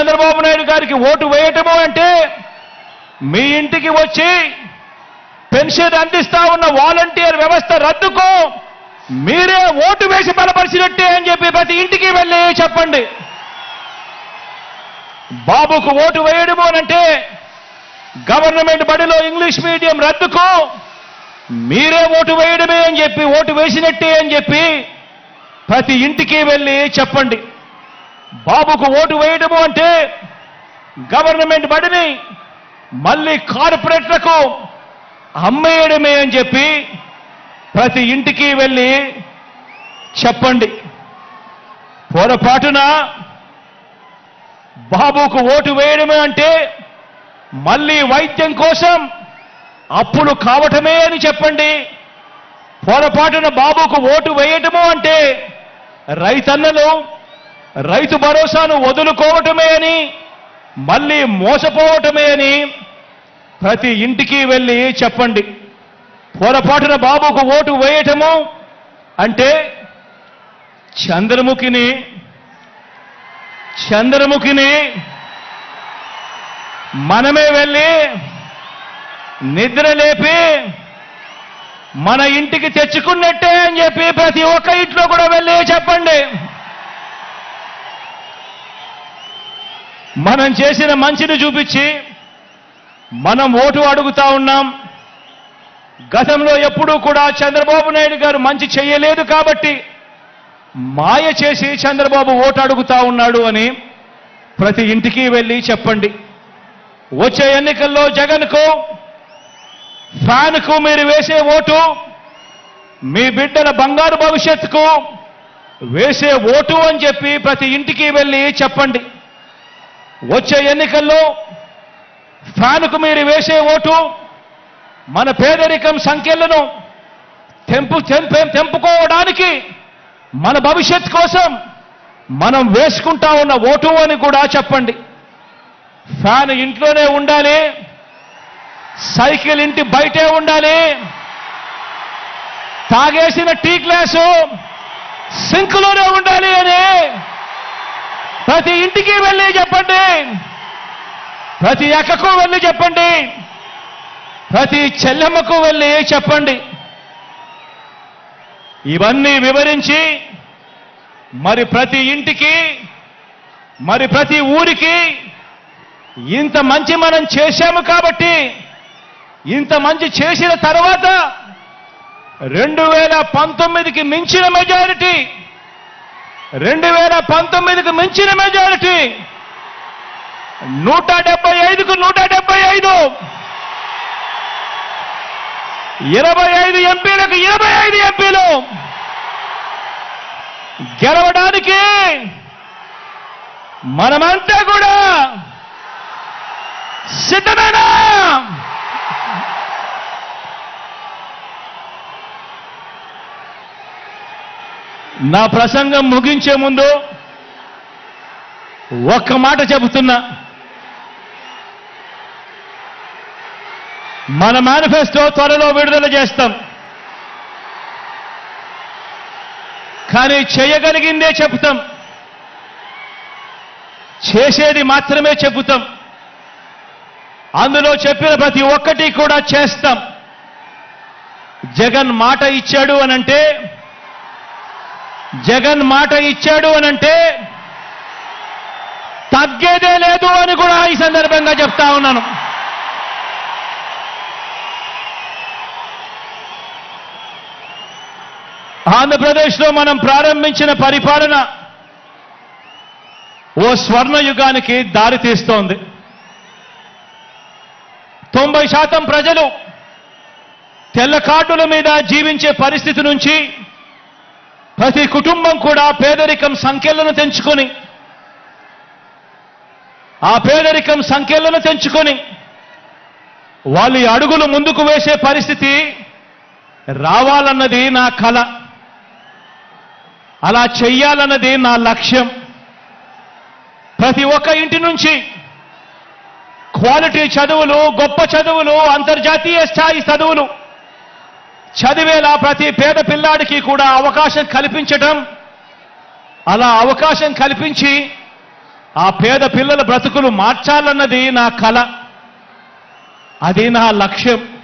చంద్రబాబు నాయుడు గారికి ఓటు వేయటము అంటే మీ ఇంటికి వచ్చి పెన్షన్ అందిస్తా ఉన్న వాలంటీర్ వ్యవస్థ రద్దుకు మీరే ఓటు వేసి బలపరిచినట్టే అని చెప్పి ప్రతి ఇంటికి వెళ్ళి చెప్పండి. బాబుకు ఓటు వేయడము అంటే గవర్నమెంట్ బడిలో ఇంగ్లీష్ మీడియం రద్దుకు మీరే ఓటు వేయడమే అని చెప్పి ఓటు వేసినట్టే అని చెప్పి ప్రతి ఇంటికి వెళ్ళి చెప్పండి. బాబుకు ఓటు వేయడము అంటే గవర్నమెంట్ బడిని మళ్ళీ కార్పొరేట్లకు అమ్మేయడమే అని చెప్పి ప్రతి ఇంటికి వెళ్ళి చెప్పండి. పొరపాటున బాబుకు ఓటు వేయడమే అంటే మళ్ళీ వైద్యం కోసం అప్పులు కావటమే అని చెప్పండి. పొరపాటున బాబుకు ఓటు వేయటము అంటే రైతన్నలు రైతు భరోసాను వదులుకోవటమే అని మళ్ళీ మోసపోవటమే అని ప్రతి ఇంటికి వెళ్ళి చెప్పండి. పొరపాటున బాబుకు ఓటు వేయటము అంటే చంద్రముఖిని చంద్రముఖిని మనమే వెళ్ళి నిద్ర లేపి మన ఇంటికి తెచ్చుకున్నట్టే అని చెప్పి ప్రతి ఒక్క ఇంట్లో కూడా వెళ్ళి చెప్పండి. మనం చేసిన మంచిని చూపించి మనం ఓటు అడుగుతా ఉన్నాం. గతంలో ఎప్పుడూ కూడా చంద్రబాబు నాయుడు గారు మంచి చేయలేదు కాబట్టి మాయ చేసి చంద్రబాబు ఓటు అడుగుతా ఉన్నాడు అని ప్రతి ఇంటికి వెళ్ళి చెప్పండి. వచ్చే ఎన్నికల్లో జగన్కు ఫ్యాన్కు మీరు వేసే ఓటు మీ బిడ్డల బంగారు భవిష్యత్తుకు వేసే ఓటు అని చెప్పి ప్రతి ఇంటికి వెళ్ళి చెప్పండి. వచ్చే ఎన్నికల్లో ఫ్యాన్కు మీరు వేసే ఓటు మన పేదరికం సంఖ్యలను తెంపు తెంపుకోవడానికి మన భవిష్యత్ కోసం మనం వేసుకుంటా ఉన్న ఓటు అని కూడా చెప్పండి. ఫ్యాన్ ఇంట్లోనే ఉండాలి. సైకిల్ ఇంటి బయటే ఉండాలి. తాగేసిన టీ గ్లాసు సింక్లోనే ఉండాలి అని ప్రతి ఇంటికి వెళ్ళి చెప్పండి. ప్రతి అక్కకు వెళ్ళి చెప్పండి. ప్రతి చెల్లెమ్మకు వెళ్ళి చెప్పండి. ఇవన్నీ వివరించి మరి ప్రతి ఇంటికి మరి ప్రతి ఊరికి ఇంత మంచి మనం చేశాము కాబట్టి ఇంత మంచి చేసిన తర్వాత రెండు వేల పంతొమ్మిదికి మించిన మెజారిటీ రెండు వేల పంతొమ్మిదికి మించిన మెజారిటీ నూట డెబ్బై ఐదుకు నూట డెబ్బై ఐదు. ఇరవై ఐదు ఎంపీలకు ఇరవై ఐదు ఎంపీలు. గెలవడానికి మనమంతా కూడా సిద్ధమేనా? నా ప్రసంగం ముగించే ముందు ఒక్క మాట చెబుతున్నా. మన మేనిఫెస్టో త్వరలో విడుదల చేస్తాం. కానీ చేయగలిగిందే చెబుతాం. చేసేది మాత్రమే చెబుతాం. అందులో చెప్పిన ప్రతి ఒక్కటి కూడా చేస్తాం. జగన్ మాట ఇచ్చాడు అనంటే జగన్ మాట ఇచ్చాడు అనంటే తగ్గేదే లేదు అని కూడా ఈ సందర్భంగా చెప్తా ఉన్నాను. ఆంధ్రప్రదేశ్లో మనం ప్రారంభించిన పరిపాలన ఓ స్వర్ణ యుగానికి దారి తీస్తోంది. తొంభై శాతం ప్రజలు తెల్ల కార్డుల మీద జీవించే పరిస్థితి నుంచి ప్రతి కుటుంబం కూడా పేదరికం సంఖ్యలను తెంచుకొని ఆ పేదరికం సంఖ్యలను తెంచుకొని వాళ్ళు అడుగులు ముందుకు వేసే పరిస్థితి రావాలన్నది నా కల. అలా చెయ్యాలన్నది నా లక్ష్యం. ప్రతి ఒక్క ఇంటి నుంచి క్వాలిటీ చదువులు గొప్ప చదువులు అంతర్జాతీయ స్థాయి చదువులు చదివేలా ప్రతి పేద పిల్లాడికి కూడా అవకాశం కల్పించటం అలా అవకాశం కల్పించి ఆ పేద పిల్లల బ్రతుకులు మార్చాలన్నది నా కల. అది నా లక్ష్యం.